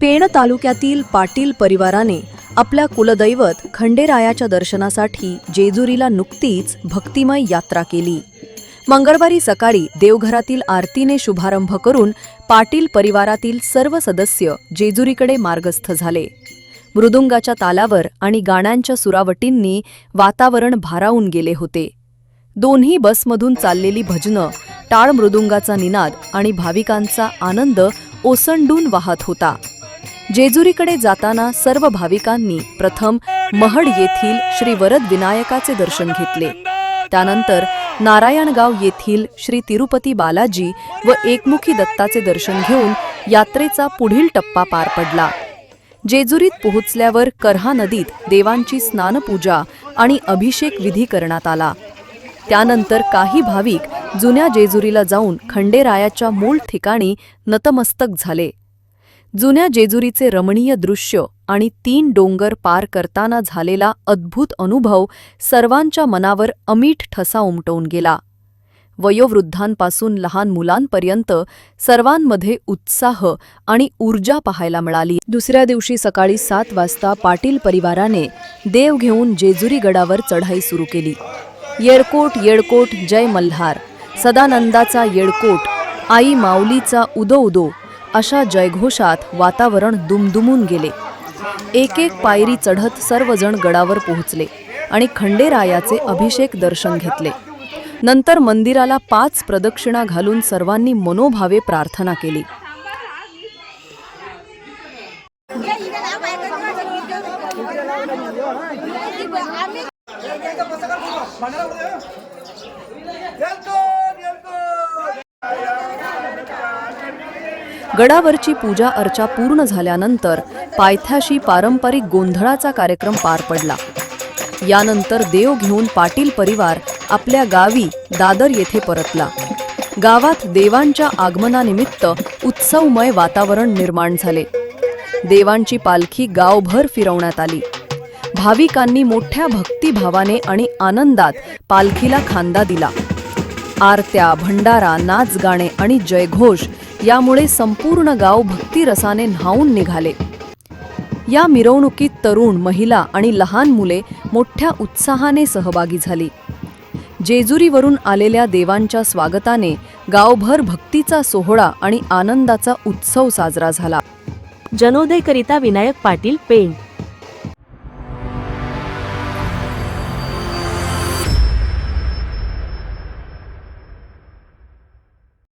पेण तालुक्यातील पाटील परिवाराने आपल्या कुलदैवत खंडेरायाच्या दर्शनासाठी जेजुरीला नुकतीच भक्तिमय यात्रा केली. मंगळवारी सकाळी देवघरातील आरतीने शुभारंभ करून पाटील परिवारातील सर्व सदस्य जेजुरीकडे मार्गस्थ झाले. मृदुंगाच्या तालावर आणि गाण्यांच्या सुरावटींनी वातावरण भारावून गेले होते. दोन्ही बसमधून चाललेली भजनं टाळ मृदुंगाचा निनाद आणि भाविकांचा आनंद ओसंडून वाहत होता. जेजुरीकडे जाताना सर्व भाविकांनी प्रथम महड येथील श्री वरद विनायकाचे दर्शन घेतले. त्यानंतर नारायणगाव येथील श्री तिरुपती बालाजी व एकमुखी दत्ताचे दर्शन घेऊन यात्रेचा पुढील टप्पा पार पडला. जेजुरीत पोहोचल्यावर करहा नदीत देवांची स्नानपूजा आणि अभिषेक विधी करण्यात आला. त्यानंतर काही भाविक जुन्या जेजुरीला जाऊन खंडेरायाच्या मूळ ठिकाणी नतमस्तक झाले. जुन्या जेजुरीचे रमणीय दृश्य आणि तीन डोंगर पार करताना झालेला अद्भुत अनुभव सर्वांच्या मनावर अमीठ ठसा उमटवून गेला. वयोवृद्धांपासून लहान मुलांपर्यंत सर्वांमध्ये उत्साह आणि ऊर्जा पाहायला मिळाली. दुसऱ्या दिवशी सकाळी सात वाजता पाटील परिवाराने देव घेऊन जेजुरी गडावर चढाई सुरू केली. येडकोट येडकोट जय मल्हार. सदानंदाचा येडकोट आई माऊलीचा उदो उदो अशा जयघोषात वातावरण दुमदुमून गेले. एक एक पायरी चढत सर्वजण गडावर पोहोचले आणि खंडेरायाचे अभिषेक दर्शन घेतले. नंतर मंदिराला पाच प्रदक्षिणा घालून सर्वांनी मनोभावे प्रार्थना केली. गडावरची पूजा अर्चा पूर्ण झाल्यानंतर पायथ्याशी पारंपरिक गोंधळाचा कार्यक्रम पार पडला. यानंतर देव घेऊन पाटील परिवार आपल्या गावी दादर येथे परतला. गावात देवांच्या आगमनानिमित्त उत्सवमय वातावरण निर्माण झाले. देवांची पालखी गावभर फिरवण्यात आली. भाविकांनी मोठ्या भक्तिभावाने आणि आनंदात पालखीला खांदा दिला. आरत्या भंडारा नाच गाणे आणि जयघोष यामुळे संपूर्ण गाव भक्तिरसाने न्हावून निघाले. या मिरवणुकीत तरुण महिला आणि लहान मुले मोठ्या उत्साहाने सहभागी झाली. जेजुरीवरून आलेल्या देवांच्या स्वागताने गावभर भक्तीचा सोहळा आणि आनंदाचा उत्सव साजरा झाला. जनोदयकरिता विनायक पाटील पेंट